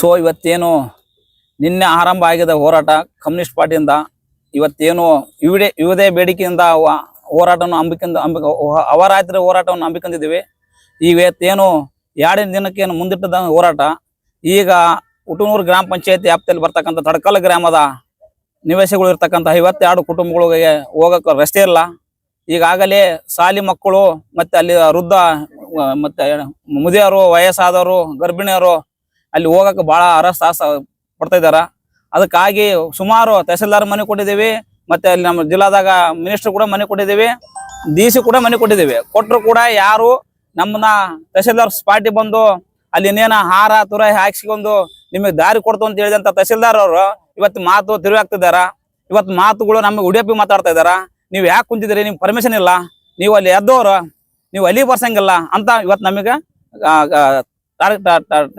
So ಇವತ್ತೇನು ನಿನ್ನೆ ಆರಂಭ ಆಗಿದೆ ಹೋರಾಟ ಕಮ್ಯುನಿಸ್ಟ್ ಪಾರ್ಟಿಯಿಂದ, ಇವತ್ತೇನು ಇವಡೇ ಇವದೇ ಬೇಡಿಕೆಯಿಂದ ಹೋರಾಟವನ್ನು ಅಂಬಿಕೊಂಡು ಅಂಬಿಕ ಅವರಾತ್ರಿ ಹೋರಾಟವನ್ನು ಅಂಬಿಕೊಂಡಿದ್ದೀವಿ ಈಗ ಇವತ್ತೇನು ದಿನಕ್ಕೆ ದಿನಕ್ಕೇನು ಮುಂದಿಟ್ಟದ ಹೋರಾಟ, ಈಗ ಉಟುನೂರು ಗ್ರಾಮ ಪಂಚಾಯತಿ ವ್ಯಾಪ್ತಿಯಲ್ಲಿ ಬರ್ತಕ್ಕಂಥ ತಡಕಲ್ ಗ್ರಾಮದ ನಿವಾಸಿಗಳು ಇರ್ತಕ್ಕಂಥ ಐವತ್ತೆರಡು ಕುಟುಂಬಗಳಿಗೆ ಹೋಗಕ್ಕೆ ರಸ್ತೆ ಇಲ್ಲ. ಈಗಾಗಲೇ ಶಾಲಿ ಮಕ್ಕಳು ಮತ್ತೆ ಅಲ್ಲಿ ವೃದ್ಧ ಮತ್ತೆ ಮುದಿಯರು, ವಯಸ್ಸಾದವರು, ಗರ್ಭಿಣಿಯರು ಅಲ್ಲಿ ಹೋಗಕ್ಕೆ ಬಹಳ ಅರಸಾಸ ಪಡ್ತಾ ಇದಾರ. ಅದಕ್ಕಾಗಿ ಸುಮಾರು ತಹಸೀಲ್ದಾರ್ ಮನೆ ಕೊಟ್ಟಿದ್ದೀವಿ, ಮತ್ತೆ ಅಲ್ಲಿ ನಮ್ಮ ಜಿಲ್ಲಾದಾಗ ಮಿನಿಸ್ಟರ್ ಕೂಡ ಮನೆ ಕೊಟ್ಟಿದ್ದೀವಿ, ಡಿ ಸಿ ಕೂಡ ಮನೆ ಕೊಟ್ಟಿದ್ದೀವಿ. ಕೊಟ್ಟರು ಕೂಡ ಯಾರು ನಮ್ಮನ್ನ ತಹಸೀಲ್ದಾರ್ ಪಾರ್ಟಿ ಬಂದು ಅಲ್ಲಿ ಇನ್ನೇನ ಹಾರ, ತುರ ಹಾಕ್ಸಿಕೊಂಡು ನಿಮಗೆ ದಾರಿ ಕೊಡ್ತು ಅಂತ ಹೇಳಿದಂತ ತಹಸೀಲ್ದಾರ್ ಅವರು ಇವತ್ತು ಮಾತು ತಿರುಗಾಗ್ತಿದಾರ ಇವತ್ತು ಮಾತುಗಳು ನಮಗೆ ಉಡಿಯಪ್ಪಿ ಮಾತಾಡ್ತಾ ಇದಾರ ನೀವು ಯಾಕೆ ಕುಂತಿದ್ರಿ ನಿಮ್ಗೆ ಪರ್ಮಿಷನ್ ಇಲ್ಲ. ನೀವು ಅಲ್ಲಿ ಎದ್ದವ್ರು ನೀವು ಅಲ್ಲಿ ಬರ್ಸಂಗಿಲ್ಲ ಅಂತ ಇವತ್ತು ನಮಗೆ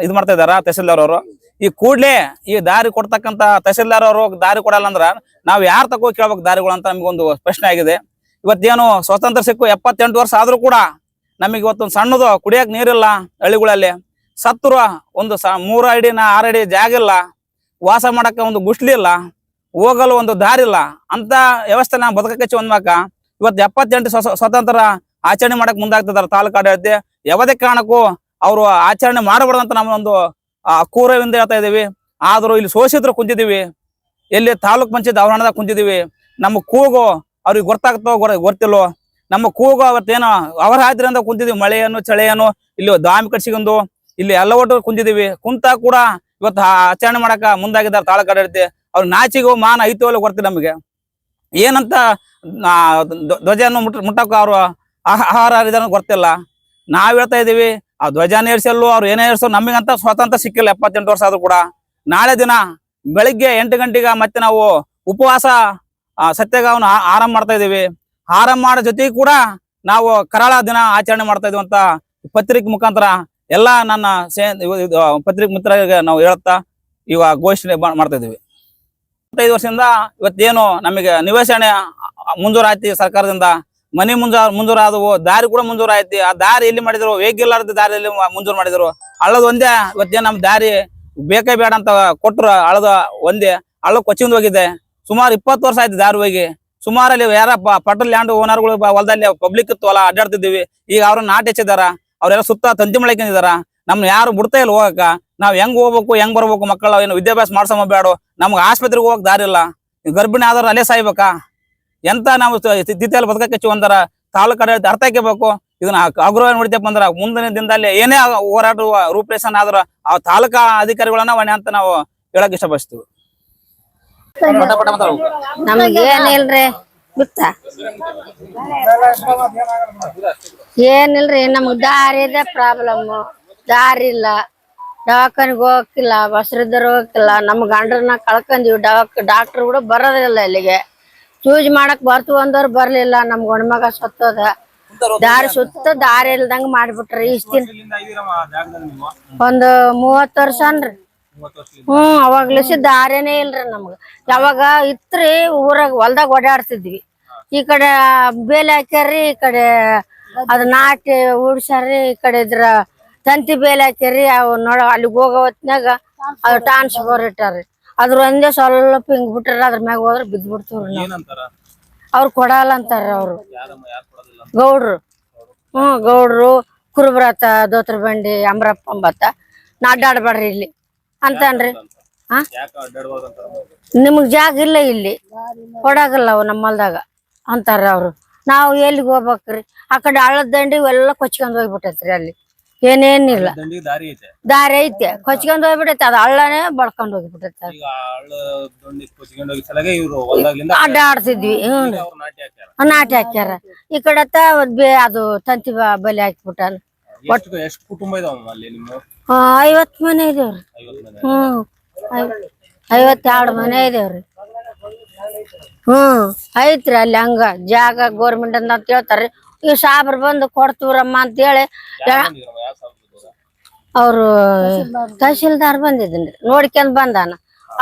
ಇದು ಮಾಡ್ತಾ ಇದಾರ ತಹಸೀಲ್ದಾರ್ ಅವರು? ಈ ಕೂಡ್ಲೇ ಈ ದಾರಿ ಕೊಡ್ತಕ್ಕಂತ ತಹಸೀಲ್ದಾರ್ ಅವರು ದಾರಿ ಕೊಡಲ್ಲ ಅಂದ್ರ ನಾವ್ ಯಾರ್ ತಕೋ ಕೇಳ್ಬೇಕು ದಾರಿಗಳು ಅಂತ ಒಂದು ಪ್ರಶ್ನೆ ಆಗಿದೆ. ಇವತ್ತೇನು ಸ್ವಾತಂತ್ರ್ಯ ಸಿಕ್ಕು ಎಪ್ಪತ್ತೆಂಟು ವರ್ಷ ಆದ್ರೂ ಕೂಡ ನಮಗೆ ಇವತ್ತೊಂದು ಸಣ್ಣದು ಕುಡಿಯಕ್ ನೀರಿಲ್ಲ ಹಳ್ಳಿಗಳಲ್ಲಿ. ಸತ್ರು ಒಂದು ಸ ಮೂರ ಅಡಿನ ಆರು ಅಡಿ ಜಾಗ ಇಲ್ಲ. ವಾಸ ಮಾಡಕ್ಕ ಒಂದು ಗುಸ್ಲಿ ಇಲ್ಲ. ಹೋಗಲು ಒಂದು ದಾರಿ ಇಲ್ಲ. ಅಂತ ವ್ಯವಸ್ಥೆ ನಾವು ಬದುಕಕ್ಕೆ ಒಂದ್ಮಾಕ ಇವತ್ತು ಎಪ್ಪತ್ತೆಂಟು ಸ್ವತಂತ್ರ ಆಚರಣೆ ಮಾಡಕ್ ಮುಂದಾಗ್ತಿದಾರೆ ತಾಲೂಕು ಯಾವುದೇ ಕಾರಣಕ್ಕೂ ಅವರು ಆಚರಣೆ ಮಾಡಬಾರ್ದಂತ ನಮ್ಮ ಒಂದು ಹೇಳ್ತಾ ಇದೀವಿ ಆದರೂ ಇಲ್ಲಿ ಸೋಸಿದ್ರು ಕುಂತಿದ್ದೀವಿ. ಎಲ್ಲಿ ತಾಲೂಕ್ ಪಂಚಾಯತ್ ಆವರಣದಾಗ ಕುಂತಿದ್ದೀವಿ. ನಮ್ಮ ಕೂಗು ಅವ್ರಿಗೆ ಗೊತ್ತಾಗ್ತೋ ಗೊತ್ತಿಲ್ಲೋ. ನಮ್ಮ ಕೂಗು ಅವತ್ತೇನೋ ಅವರ ಹಾದ್ರಿಂದ ಕುಂತಿದೀವಿ ಮಳೆಯನ್ನು, ಚಳಿಯನ್ನು, ಇಲ್ಲಿ ದಾಮಿ ಕಟ್ಸಿಕೊಂಡು ಇಲ್ಲಿ ಎಲ್ಲ ಒಟ್ಟು ಕುಂತಿದೀವಿ ಕುಂತ ಕೂಡ ಇವತ್ತು ಆಚರಣೆ ಮಾಡಕ ಮುಂದಾಗಿದ್ದಾರೆ ತಾಳ ಕಡೆ ಅವ್ರ ನಾಚಿಗೂ, ಮಾನ, ಐತೋ ಇಲ್ಲ ಗೊತ್ತಿಲ್ಲ ನಮಗೆ. ಏನಂತ ಧ್ವಜವನ್ನು ಮುಟ್ಟ ಮುಟ್ಟಕ್ಕೆ ಅವರು ಆಹಾರ ಇದನ್ನು ಗೊತ್ತಿಲ್ಲ. ನಾವ್ ಹೇಳ್ತಾ ಇದೀವಿ ಆ ಧ್ವಜನ ಏರ್ಸಲ್ಲು, ಅವ್ರು ಏನೇ ಏರ್ಸೋ ನಮಗಂತ ಸ್ವಾತಂತ್ರ್ಯ ಸಿಕ್ಕಿಲ್ಲ ಎಪ್ಪತ್ತೆಂಟು ವರ್ಷ ಆದ್ರೂ ಕೂಡ. ನಾಳೆ ದಿನ ಬೆಳಿಗ್ಗೆ ಎಂಟು ಗಂಟೆಗೆ ಮತ್ತೆ ನಾವು ಉಪವಾಸ ಸತ್ಯಾಗ್ರಹವನ್ನು ಆರಂಭ ಮಾಡ್ತಾ ಇದೀವಿ ಆರಂಭ ಮಾಡೋ ಜೊತೆಗೆ ಕೂಡ ನಾವು ಕರಾಳ ದಿನ ಆಚರಣೆ ಮಾಡ್ತಾ ಇದೀವಿ ಅಂತ ಪತ್ರಿಕೆ ಮುಖಾಂತರ ಎಲ್ಲ ನನ್ನ ಸೇ ಪತ್ರಿಕೆ ಮಿತ್ರರಿಗೆ ನಾವು ಹೇಳ್ತಾ ಇವಾಗ ಘೋಷಣೆ ಮಾಡ್ತಾ ಇದೀವಿ ಇಪ್ಪತ್ತೈದು ವರ್ಷದಿಂದ ಇವತ್ತೇನು ನಮಗೆ ನಿವೇಶನೆ ಮುಂದುವರಾಯ್ತಿ ಸರ್ಕಾರದಿಂದ ಮನೆ ಮುಂದ ಮುಂಜೂರಾದವು, ದಾರಿ ಕೂಡ ಮುಂಜೂರಾಯ್ತಿ. ಆ ದಾರಿ ಎಲ್ಲಿ ಮಾಡಿದ್ರು? ವೇಗ ಇಲ್ಲಾರ್ದ ದಾರಿಯಲ್ಲಿ ಮುಂಜೂರು ಮಂಜೂರು ಮಾಡಿದ್ರು? ಹಳ್ಳದ ಒಂದೇ, ಇವತ್ತೇ ನಮ್ ದಾರಿ ಬೇಕೇ ಬೇಡ ಅಂತ ಕೊಟ್ರು ಹಳ್ಳದ ಒಂದೇ. ಹಳ್ಳ ಕೊಚ್ಚಿಂದ ಹೋಗಿದೆ ಸುಮಾರು ಇಪ್ಪತ್ತು ವರ್ಷ ಆಯ್ತು ದಾರಿ ಹೋಗಿ. ಸುಮಾರು ಅಲ್ಲಿ ಯಾರ ಪಟಲ್ ಲ್ಯಾಂಡ್ ಓನರ್ಗಳು ಹೊಲದಲ್ಲಿ ಪಬ್ಲಿಕ್ ಇತ್ತು ಅಲ್ಲ ಅಡ್ಡಾಡ್ತಿದ್ದೀವಿ ಈಗ ಅವ್ರನ್ನ ನಾಟ್ ಹೆಚ್ಚಿದಾರ. ಅವ್ರೆಲ್ಲ ಸುತ್ತ ತಂತಿ ಮಳಕೊಂಡಿದಾರ ನಮ್ನ ಯಾರು ಬಿಡ್ತಾ ಇಲ್ಲ ಹೋಗಕ್ಕ. ನಾವ್ ಹೆಂಗ್ ಹೋಗ್ಬೇಕು, ಹೆಂಗ್ ಬರ್ಬೇಕು ಮಕ್ಕಳ ಏನು ವಿದ್ಯಾಭ್ಯಾಸ ಮಾಡ್ಸಮ ಬೇಡ ನಮ್ಗೆ ಆಸ್ಪತ್ರೆಗೆ ಹೋಗಕ್ ದಾರಿ ಇಲ್ಲ. ಗರ್ಭಿಣಿ ಆದ್ರೆ ಅಲ್ಲೇ ಸಾಯ್ಬೇಕಾ? ಎಂತ ನಾವು ಸ್ಥಿತಿಯಲ್ಲಿ ಬದುಕಕ್ಕೆ ಒಂದರ ತಾಲೂಕು ಆಡಳಿತ ಅರ್ಥ ಹಾಕಬೇಕು ಇದನ್ನ ಆಗ್ರಹ ನೋಡಿದ್ಯಪ್ಪ ಅಂದ್ರೆ ಮುಂದಿನ ದಿನದಲ್ಲಿ ಏನೇ ಹೋರಾಟ ರೂಪರೇಷನ್ ಆದ್ರ ಆ ತಾಲೂಕಾ ಅಧಿಕಾರಿಗಳನ್ನ ಹೊಣೆ ಅಂತ ನಾವು ಹೇಳಕ್ ಇಷ್ಟಪಡಿಸ್ತೀವಿ. ಏನಿಲ್ರಿ ನಮಗ್ ದಾರಿದ ಪ್ರಾಬ್ಲಮ್ ದಾರಿ ಇಲ್ಲ. ದವಾಖಾನಿಗೆ ಹೋಗಕ್ಕಿಲ್ಲ ಬಸ್ರಿದ್ದರು ಹೋಗಕ್ಕಿಲ್ಲ ನಮ್ ಗಂಡ್ರನ್ನ ಕಳ್ಕೊಂಡೀವಿ ಡಾಕ್ಟರ್ ಕೂಡ ಬರೋದಿಲ್ಲ ಇಲ್ಲಿಗೆ. ಚೂಸ್ ಮಾಡಕ್ ಬರ್ತು ಅಂದವ್ರು ಬರ್ಲಿಲ್ಲ ನಮ್ ಗಂಡ್ಮಗ ಸತ್ತದ. ದಾರಿ ಸುತ್ತ ದಾರಿ ಇಲ್ದಂಗ ಮಾಡ್ಬಿಟ್ರಿ ಇಷ್ಟ ಒಂದ್ ಮೂವತ್ ವರ್ಷ ಅನ್ರಿ. ಹ್ಮ್ ಅವಾಗ್ಲಿಸಿ ದಾರಿನೇ ಇಲ್ರಿ ನಮ್ಗ. ಯಾವಾಗ ಇತ್ರಿ ಊರಾಗ ಹೊಲ್ದಾಗ ಓಡಾಡ್ತಿದ್ವಿ. ಈ ಕಡೆ ಬೇಲಿ ಹಾಕ್ಯಾರ್ರಿ, ಈ ಕಡೆ ಅದ್ ನಾಟಿ ಉಡ್ಸ್ಯಾರ್ರಿ, ಈ ಕಡೆ ಇದ್ರ ತಂತಿ ಬೇಲಿ ಹಾಕ್ಯಾರ್ರಿ, ಅವ್ ನೋಡ ಅಲ್ಲಿಗೆ ಹೋಗೋ ಹೊತ್ನಾಗ ಅದು ಟ್ರಾನ್ಸ್ಫರ್ ಇಟ್ಟಾರ್ರಿ. ಅದ್ರ ಒಂದೇ ಸ್ವಲ್ಪ ಹಿಂಗ್ ಬಿಟ್ರ ಅದ್ರ ಮ್ಯಾಗ ಹೋದ್ರ ಬಿದ್ದ್ ಬಿಡ್ತೀವ್ರಿ ಏನಂತಾರ? ಅವ್ರು ಕೊಡಲ್ಲ ಅಂತಾರ ಅವ್ರು. ಗೌಡ್ರು. ಹ್ಮ್ ಗೌಡ್ರು ಕುರುಬ್ರತ ದೋತ್ರ ಬಂಡಿ ಅಮ್ರಪ್ಪ ಅಂಬತ್ತ. ನಾ ಅಡ್ಡಾಡ್ಬೇಡ್ರಿ ಇಲ್ಲಿ. ಅಂತನ್ರಿ? ಹಾ ನಿಮಗ್ ಜಾಗ ಇಲ್ಲ ಇಲ್ಲಿ. ಕೊಡಾಗಲ್ಲ ಅವು ನಮ್ಮ ಹೊಲ್ದಾಗ ಅಂತಾರ ಅವ್ರು. ನಾವು ಎಲ್ಲಿಗೆ ಹೋಗ್ಬೇಕ್ರಿ? ಆ ಕಡೆ ಹಳ್ಳದ ದಂಡಿ ಎಲ್ಲ ಕೊಚ್ಕೊಂಡ್ ಹೋಗ್ಬಿಟ್ಟೈತ್ರಿ ಅಲ್ಲಿ. ಏನೇನಿಲ್ಲ. ದಂಡಿಗೆ ದಾರಿ ಐತೆ. ದಾರಿ ಐತೆ. ಕೊಚ್ಕೊಂಡ್ ಹೋಗ್ಬಿಟ್ಟೈತೆ ಅದು ಹಳ್ಳನೇ ಬಡ್ಕೊಂಡ್ ಹೋಗ್ಬಿಟ್ಟೈತೆ ಈಗ ಆಳು ದಂಡಿ ಕೊಚ್ಕೊಂಡು ಹೋಗಿ ಸಲಗೆ ಇವ್ರು ಹೊಲ್ದಾಗ್ಲಿಂದ ಅಡ್ಡಾಡ್ತಿದ್ವಿ ಅವ್ರು ನಾಟಿ ಹಾಕ್ಯಾರ. ನಾಟಿ ಹಾಕ್ಯಾರ. ಈ ಕಡೆ ಒಂದ್ ಬೇ ಅದು ತಂತಿ ಬ- ಬಲಿ ಹಾಕ್ಬಿಟ್ಟಾನ. ಎಷ್ಟು ಎಷ್ಟು ಕುಟುಂಬ ಇದಾವ ಅಲ್ಲಿ ನಿಮ್ಮ ಆ, ಐವತ್ ಮನೆ ಇದೇವ್ರಿ. ಐವತ್ತು ಹ್ಮ್ ಐ- ಐವತ್ತೆರಡು ಮನೆ ಇದೇವ್ರಿ. ಹ್ಮ್ ಐತ್ರಿ ಅಲ್ಲಿ ಹಂಗ. ಜಾಗ ಗೋರ್ಮೆಂಟ್ ಅಂತ ಹೇಳ್ತಾರ್ರಿ. ಈ ಸಾಬ್ರು ಬಂದು ಕೊಡ್ತೀವ್ರಮ್ಮ ಅಂತ ಹೇಳಿ ಯಾರ್ ಬಂದಿದ್ರಮ್ಮ? ಯಾರ್ ಸಾವ್ರ ಬಂದಿದ್ರು? ಅವ್ರು ತಹಶೀಲ್ದಾರ್ ಬಂದಿದ್ದನ್ರಿ ನೋಡ್ಕೊಂಡ್ ಬಂದಾನ.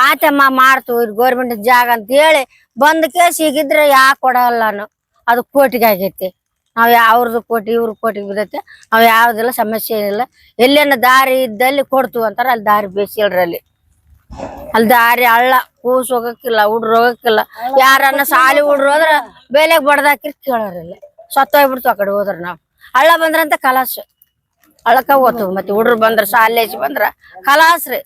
ಆತಮ್ಮ ಮಾಡ್ತು ಇದು ಗೋರ್ಮೆಂಟ್ ಜಾಗ ಅಂತ ಹೇಳಿ ಬಂದ ಕೇಸ್ ಈಗಿದ್ರೆ ಯಾಕೆ ಕೊಡಲ್ಲ ನಾನು ಅದು ಕೋಟಿಗೆ ಆಗೈತಿ. ನಾವ್ ಅವ್ರದ್ದು ಕೋಟಿ ಇವ್ರ ಕೋಟಿಗೆ ಬಿದ್ದೈತೆ. ನಾವ್ ಯಾವ್ದಿಲ್ಲ ಸಮಸ್ಯೆ ಏನಿಲ್ಲ. ಎಲ್ಲೇನ ದಾರಿ ಇದ್ದಲ್ಲಿ ಕೊಡ್ತು ಅಂತಾರ ಅಲ್ಲಿ ದಾರಿ ಬೇಸಿಲ್ರಿ ಅಲ್ಲಿ. ಅಲ್ಲಿ ದಾರಿ ಹಳ್ಳ ಕೂಸು ಹೋಗಕ್ಕಿಲ್ಲ ಹುಡ್ರು ಹೋಗಕ್ಕಿಲ್ಲ. ಯಾರನ್ನ ಸಾಲಿ ಹುಡ್ರು ಹೋದ್ರ ಬೇಲೆಗ್ ಬಡ್ದಾಕಿರ್ ಕೇಳೋರಿಲ್ಲ ಸತ್ತೋಗ್ಬಿಡ್ತು ಆ ಕಡೆ ಹೋದ್ರ ನಾವ್. ಹಳ್ಳ ಬಂದ್ರಂತ ಕಲಾಸ್ ಹಳ್ಳಕ್ಕ ಹೋತು ಮತ್ತೆ ಹುಡ್ರು ಬಂದ್ರ ಶಾಲೆ ಬಂದ್ರ ಕಲಾಸ್ರಿ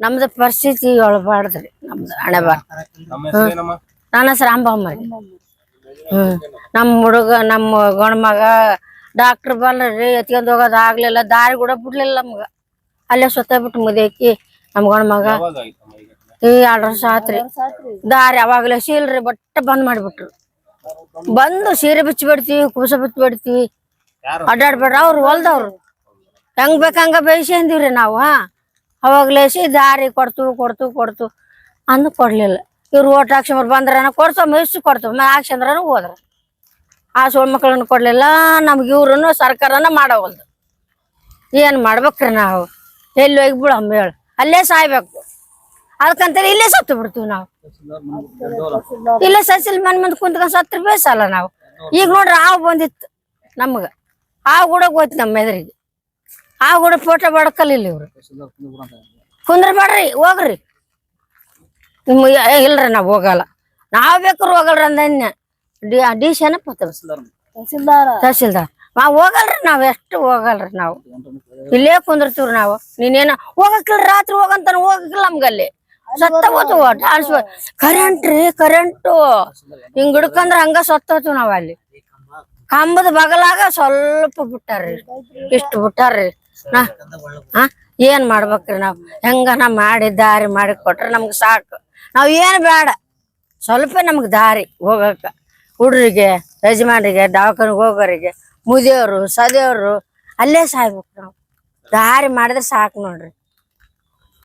ನಮ್ದು ಪರಿಸ್ಥಿತಿ ಒಳಬಾರ್ದ್ರಿ ನಮ್ದು ಹಣೆ ಬಾ. ನಮ್ಮ ಹೆಸರೇನಮ್ಮ ನನ್ನ ಹೆಸರು ಅಂಬಮ್ಮ ರೀ ಹ್ಮ್ ನಮ್ಮ ಹುಡುಗ ನಮ್ಮ ಗಣಮಗ ಮಗ ಡಾಕ್ಟರ್ ಬಲ್ರಿ ಎತ್ಕೊಂಡ್ ಹೋಗೋದ್ ಆಗ್ಲಿಲ್ಲ ದಾರಿ ಕೂಡ ಬಿಡ್ಲಿಲ್ಲ ನಮ್ಗ. ಅಲ್ಲೇ ಸುತ್ತ ಬಿಟ್ಟು ಮುದೇಕಿ ನಮ್ ಗಣಮಗ ಈ ಎರಡು ವರ್ಷ ಆತ್ರಿ ದಾರಿ ಅವಾಗ್ಲೇ ಸೀಲ್ರಿ ಬಟ್ಟ ಬಂದ್ ಮಾಡ್ಬಿಟ್ರು. ಬಂದು ಸೀರೆ ಬಿಚ್ಚಿ ಬಿಡ್ತೀವಿ ಕುಸ ಬಿಚ್ಚಿ ಬಿಡ್ತೀವಿ ಅಡ್ಡಾಡ್ಬೇಡ್ರ ಅವ್ರು ಹೊಲ್ದವ್ರು. ಹೆಂಗ್ ಬೇಕಂಗ ಬೇಯಿಸ್ಕೊಂಡಿವ್ರಿ ನಾವು ಅವಾಗ ಅವಾಗ್ಲೇಸಿ ದಾರಿ ಕೊಡ್ತು ಕೊಡ್ತು ಕೊಡ್ತು ಅಂದು ಕೊಡ್ಲಿಲ್ಲ. ಇವ್ರು ಓಟ್ ಹಾಕ್ಸಂಬ್ರ ಬಂದ್ರನ ಕೊಡ್ತಾವ ಇಷ್ಟು ಕೊಡ್ತಾವ ಮೇ ಹಾಕ್ಸಂದ್ರನ ಹೋದ್ರ. ಆ ಸೋಳ್ ಕೊಡ್ಲಿಲ್ಲ, ನಮ್ಗೆ ಇವ್ರನ್ನು ಸರ್ಕಾರನ ಮಾಡವಲ್ದು. ಏನ್ ಮಾಡ್ಬೇಕ್ರಿ ನಾವು? ಎಲ್ಲಿ ಹೋಗಿ ಬಿಡಮ್ಮ ಹೇಳು. ಅಲ್ಲೇ ಸಾಯ್ಬೇಕು. ಅದಕ್ಕಂತೇಳಿ ಇಲ್ಲೇ ಸತ್ತು ಬಿಡ್ತೀವಿ ನಾವು. ಇಲ್ಲೇ ಸಸಿಲ್ ಮನ್ ಮುಂದೆ ಕುಂತ್ಕೊಂಡ್ ಸತ್ರ ಬೇಸಲ್ಲ ನಾವು. ಈಗ ನೋಡ್ರಿ ಹಾವು ಬಂದಿತ್ತು ನಮ್ಗ. ಹಾವು ಕೂಡ ಗೊತ್ತು ನಮ್ಮ ಎದುರಿಗೆ. ಹಾವು ಗುಡ ಫೋಟೋ ಬಡ್ಕಲಿಲ್ಲ ಇವ್ರು. ಕುಂದ್ರ ಬೇಡ್ರಿ ಹೋಗ್ರಿ. ನಿಮ್ಮ ಇಲ್ರಿ ನಾವು ಹೋಗಲ್ಲ. ನಾವ್ ಬೇಕಾರು ಹೋಗಲ್ರಿ ಅಂದನ್ಯ ಡಿ ಡಿ ಸಿ ಏನಪ್ಪ ತಹಸೀಲ್ದಾರ್. ನಾವ್ ಹೋಗಲ್ರಿ ನಾವ್ ಎಷ್ಟು ಹೋಗಲ್ರಿ ನಾವು. ಇಲ್ಲೇ ಕುಂದಿರ್ತೀವ್ರಿ ನಾವು. ನೀನೇನ ಹೋಗಕ್ಕಿಲ್ಲ ರಾತ್ರಿ ಹೋಗಂತಾನ ಹೋಗಕ್ಕಿಲ್ಲ ನಮ್ಗಲ್ಲಿ. ಸತ್ತ ಹೋತು ಡಾನ್ಸ್ ಕರೆಂಟ್ ರೀ ಕರೆಂಟು ಹಿಂಗ್ ಹಿಡ್ಕಂದ್ರ ಹಂಗ ಸತ್ತೋತು ನಾವ್ ಅಲ್ಲಿ. ಕಂಬದ ಬಗಲಾಗ ಸ್ವಲ್ಪ ಬಿಟ್ಟಾರ್ರಿ. ಇಷ್ಟು ಬಿಟ್ಟಾರ್ರಿ. ಹಾ ಏನ್ ಮಾಡ್ಬೇಕ್ರಿ ನಾವ್? ಹೆಂಗನ ಮಾಡಿ ದಾರಿ ಮಾಡಿ ಕೊಟ್ರ ನಮ್ಗ್ ಸಾಕು. ನಾವ್ ಏನ್ ಬೇಡ ಸ್ವಲ್ಪ ನಮ್ಗ್ ದಾರಿ ಹೋಗಕ್ಕ ಹುಡ್ರಿಗೆ, ಯಜಮಾನ್ರಿಗೆ, ದವಾಖಾನಿಗೆ ಹೋಗೋರಿಗೆ, ಮುದಿಯೋರು ಸದಿಯವ್ರು ಅಲ್ಲೇ ಸಾಯ್ಬೇಕು ನಾವು. ದಾರಿ ಮಾಡಿದ್ರೆ ಸಾಕು ನೋಡ್ರಿ.